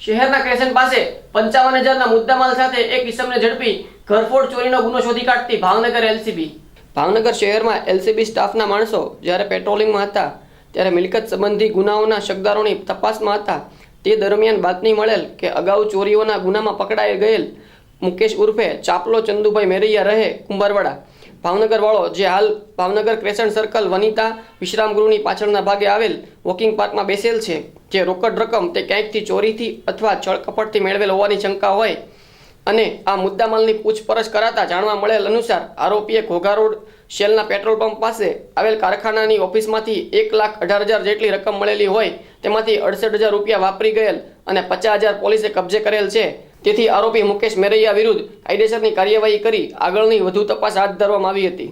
શહેરના ક્રેશન પાસે પંચાવન હજારના મુદ્દામાલ સાથે એક ઇસમને ઝડપી ઘરફોડ ચોરીનો ગુનો શોધી કાઢતી ભાવનગર એલસીબી. ભાવનગર શહેરમાં એલસીબી સ્ટાફના માણસો જ્યારે પેટ્રોલિંગમાં હતા, ત્યારે મિલકત સંબંધી ગુનાઓના શકદારોની તપાસમાં હતા. તે દરમિયાન બાતમી મળેલ કે અગાઉ ચોરીઓના ગુનામાં પકડાઈ ગયેલ મુકેશ ઉર્ફે ચાપલો ચંદુભાઈ મેરૈયા રહે કુંભારવાડા. ભાવનગર વાળો જે હાલ ભાવનગર ક્રેસન્ટ સર્કલ વનિતા વિશ્રામ ગૃહની પાછળના ભાગે આવેલ વોકિંગ પાર્કમાં બેસેલ છે, જે રોકડ રકમ તે ક્યાંકથી ચોરીથી અથવા છળકપટથી મેળવેલ હોવાની શંકા હોય અને આ મુદ્દામાલની પૂછપરછ કરાતા જાણવા મળેલ અનુસાર આરોપીએ ઘોઘા રોડ શેલના પેટ્રોલ પંપ પાસે આવેલ કારખાનાની ઓફિસમાંથી એક લાખ અઢાર હજાર જેટલી રકમ મળેલી હોય, તેમાંથી અડસઠ હજાર રૂપિયા વાપરી ગયેલ અને પચાસ હજાર પોલીસે કબજે કરેલ છે. તેથી આરોપી મુકેશ મેરૈયા વિરુદ્ધ કાયદેસરની કાર્યવાહી કરી આગળની વધુ તપાસ હાથ ધરવામાં આવી હતી.